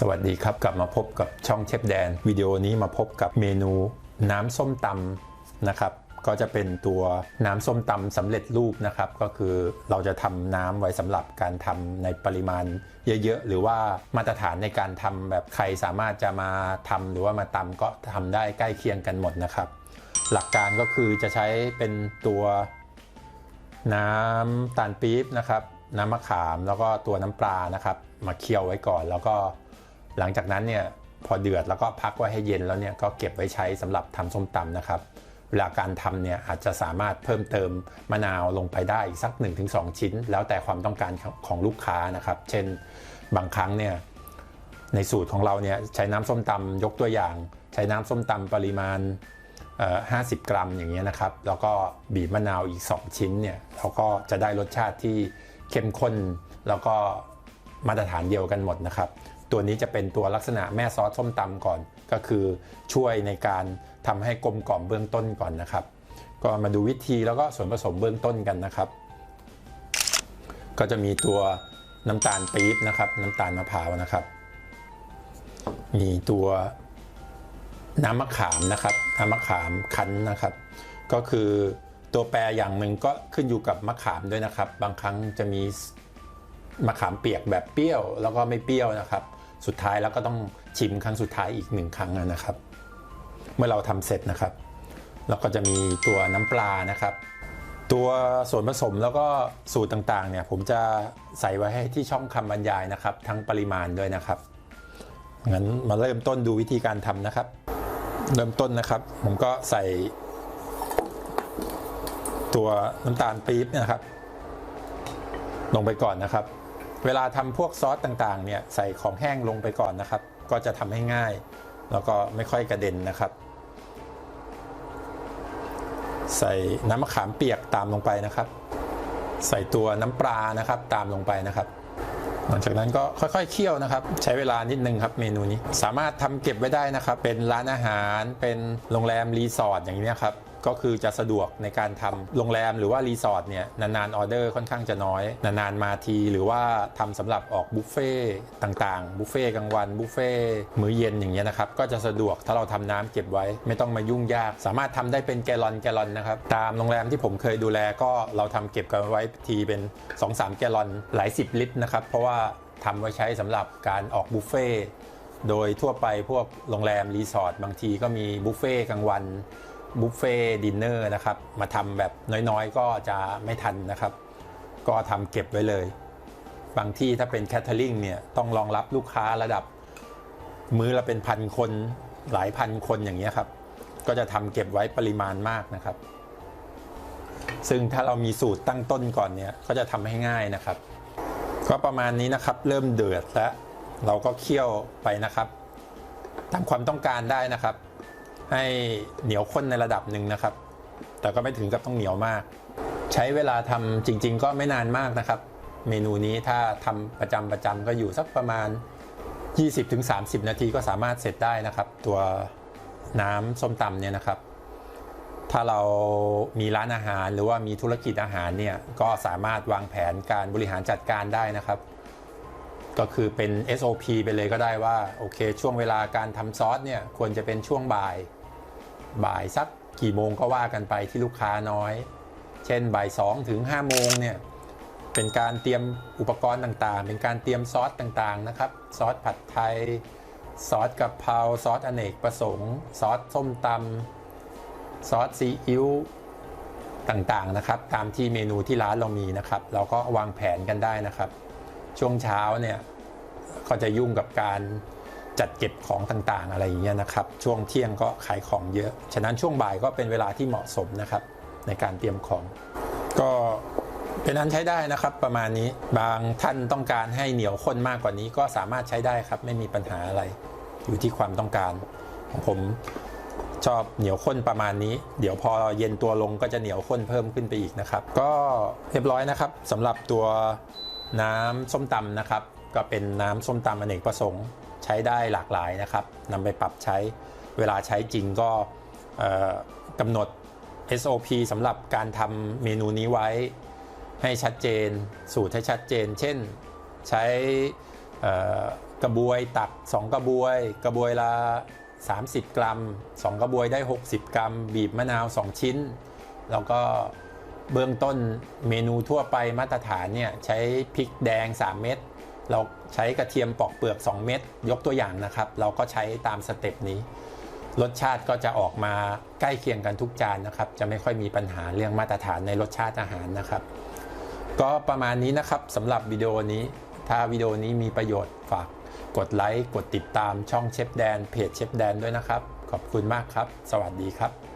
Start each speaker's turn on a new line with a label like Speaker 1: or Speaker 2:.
Speaker 1: สวัสดีครับ กลับมาพบกับช่องเชฟแดน วิดีโอนี้มาพบกับเมนูน้ำส้มตำนะครับ ก็จะเป็นตัวน้ำส้มตำสำเร็จรูปนะครับ ก็คือเราจะทำน้ำไว้สำหรับการทำในปริมาณเยอะๆ หรือว่ามาตรฐานในการทำแบบใครสามารถจะมาทำหรือว่ามาตำก็ทำได้ใกล้เคียงกันหมดนะครับ หลักการก็คือจะใช้เป็นตัวน้ำตาลปี๊บนะครับ น้ำมะขามแล้วก็ตัวน้ำปลานะครับ มาเคี่ยวไว้ก่อนแล้วก็ หลังจากนั้นเนี่ยพอเดือดแล้วก็พักไว้ให้เย็นแล้วเนี่ยก็เก็บไว้ใช้สำหรับทำส้มตำนะครับ เวลาการทำเนี่ยอาจจะสามารถเพิ่มเติมมะนาวลงไปได้อีกสัก 1-2 ชิ้น แล้วแต่ความต้องการของลูกค้านะครับ เช่นบางครั้งเนี่ยในสูตรของเราเนี่ยใช้น้ำส้มตำยกตัวอย่าง ใช้น้ำส้มตำปริมาณ 50 กรัมอย่างเงี้ยนะครับ แล้วก็บีบมะนาวอีก 2 ชิ้นเนี่ยเราก็จะได้รสชาติที่เข้มข้น แล้วก็มาตรฐานเดียวกันหมดนะครับ ตัวนี้จะเป็นตัวลักษณะแม่ซอสส้มตำก่อน ก็คือช่วยในการทำให้กลมกล่อมเบื้องต้นก่อนนะครับ ก็มาดูวิธีแล้วก็ส่วนผสมเบื้องต้นกันนะครับ ก็จะมีตัวน้ำตาลปี๊บนะครับ น้ำตาลมะพร้าวนะครับ มีตัวน้ำมะขามนะครับน้ำมะขามคั้นนะครับ ก็คือตัวแปรอย่างหนึ่งก็ขึ้นอยู่กับมะขามด้วยนะครับ บางครั้งจะมีมะขามเปียกแบบเปรี้ยว แล้วก็ไม่เปรี้ยวนะครับ สุดท้ายแล้วก็ต้องชิมครั้งสุดท้ายอีกหนึ่งครั้งนะครับ เมื่อเราทำเสร็จนะครับแล้วก็จะมีตัวน้ำปลานะครับ ตัวส่วนผสมแล้วก็สูตรต่างๆเนี่ยผมจะใส่ไว้ให้ที่ช่องคำบรรยายนะครับ ทั้งปริมาณด้วยนะครับงั้นมาเริ่มต้นดูวิธีการทำนะครับ เริ่มต้นนะครับ ผมก็ใส่ ตัวน้ำตาลปี๊บนะครับ ลงไปก่อนนะครับ เวลาทำพวกซอสต่างๆเนี่ยใส่ของแห้งลงไปก่อนนะครับ ก็จะทำให้ง่าย แล้วก็ไม่ค่อยกระเด็นนะครับ ใส่น้ำมะขามเปียกตามลงไปนะครับ ใส่ตัวน้ำปลานะครับตามลงไปนะครับ หลังจากนั้นก็ค่อยๆเคี่ยวนะครับ ใช้เวลานิดนึงครับเมนูนี้สามารถทำเก็บไว้ได้นะครับ เป็นร้านอาหารเป็นโรงแรมรีสอร์ทอย่างนี้ครับ ก็คือจะสะดวกในการทำโรงแรมหรือว่ารีสอร์ทเนี่ยนานๆออเดอร์ค่อนข้างจะน้อย นานๆมาที หรือว่าทำสำหรับออกบุฟเฟ่ต่างๆ บุฟเฟ่กลางวันบุฟเฟ่มื้อเย็นอย่างเงี้ยนะครับก็จะสะดวกถ้าเราทำน้ำเก็บไว้ ไม่ต้องมายุ่งยาก สามารถทำได้เป็นแกลอนแกลอนนะครับตามโรงแรมที่ผมเคยดูแลก็เราทำเก็บกันไว้ทีเป็น 2-3 แกลลอนหลายสิบลิตรนะครับเพราะว่าทำไว้ใช้สำหรับการออกบุฟเฟ่โดยทั่วไปพวกโรงแรมรีสอร์ทบางทีก็มีบุฟเฟ่กลางวัน บุฟเฟ่ดินเนอร์นะครับ มาทำแบบน้อยๆ ก็จะไม่ทันนะครับ ก็ทำเก็บไว้เลย บางที่ถ้าเป็นแคทเทอริงเนี่ยต้องรองรับลูกค้าระดับ มื้อละเป็นพันคนหลายพันคนอย่างเงี้ยครับ ก็จะทำเก็บไว้ปริมาณมากนะครับ ซึ่งถ้าเรามีสูตรตั้งต้นก่อนเนี่ยก็จะทำให้ง่ายนะครับ ก็ประมาณนี้นะครับ เริ่มเดือดแล้ว เราก็เคี่ยวไปนะครับ ตามความต้องการได้นะครับ ให้เหนียวข้นในระดับหนึ่งนะครับ แต่ก็ไม่ถึงกับต้องเหนียวมาก ใช้เวลาทำจริง ๆ ก็ไม่นานมากนะครับ เมนูนี้ถ้าทำประจำประจำก็อยู่สักประมาณ 20-30 นาทีก็สามารถเสร็จได้นะครับ ตัวน้ำส้มตำเนี่ยนะครับ ถ้าเรามีร้านอาหารหรือว่ามีธุรกิจอาหารเนี่ยก็สามารถวางแผนการบริหารจัดการได้นะครับ ก็คือเป็น SOP ไปเลยก็ได้ว่าโอเค ช่วงเวลาการทำซอสเนี่ยควรจะเป็นช่วงบ่าย บ่ายสักกี่โมงก็ว่ากันไปที่ลูกค้าน้อย เช่นบ่าย2ถึง5โมงเนี่ยเป็นการเตรียมอุปกรณ์ต่างๆ เป็นการเตรียมซอสต่างๆนะครับ ซอสผัดไทย ซอสกะเพราซอสอเนกประสงค์ ซอสส้มตำซอสซีอิ๊วต่างๆนะครับ ตามที่เมนูที่ร้านเรามีนะครับ เราก็วางแผนกันได้นะครับ ช่วงเช้าเนี่ยก็จะยุ่งกับการ จัดเก็บของต่างๆ อะไรอย่างเงี้ยนะครับช่วงเที่ยงก็ขายของเยอะ ฉะนั้นช่วงบ่ายก็เป็นเวลาที่เหมาะสมนะครับในการเตรียมของ ก็เป็นอันใช้ได้นะครับประมาณนี้บางท่านต้องการให้เหนียวข้นมากกว่านี้ก็สามารถใช้ได้ครับ ไม่มีปัญหาอะไร อยู่ที่ความต้องการของผมชอบเหนียวข้นประมาณนี้ เดี๋ยวพอเย็นตัวลงก็จะเหนียวข้นเพิ่มขึ้นไปอีกนะครับ ก็เรียบร้อยนะครับสำหรับตัวน้ำส้มตำนะครับ ก็เป็นน้ำส้มตำอเนกประสงค์ ใช้ได้หลากหลายนะครับนำไปปรับใช้เวลาใช้จริงก็กำหนด SOP สำหรับการทำเมนูนี้ไว้ให้ชัดเจน สูตรให้ชัดเจน เช่นใช้กระบวยตัก 2 กระบวย กระบวยละ 30 กรัม 2 กระบวยได้ 60 กรัม บีบมะนาว 2 ชิ้น แล้วก็เบื้องต้นเมนูทั่วไปมาตรฐานเนี่ยใช้พริกแดง 3 เม็ด เราใช้กระเทียมปอกเปลือก 2 เม็ดยกตัวอย่างนะครับ เราก็ใช้ตามสเต็ปนี้ รสชาติก็จะออกมาใกล้เคียงกันทุกจานนะครับ จะไม่ค่อยมีปัญหาเรื่องมาตรฐานในรสชาติอาหารนะครับ ก็ประมาณนี้นะครับสำหรับวิดีโอนี้ ถ้าวิดีโอนี้มีประโยชน์ฝากกดไลค์กดติดตามช่องเชฟแดนเพจเชฟแดนด้วยนะครับ ขอบคุณมากครับ สวัสดีครับ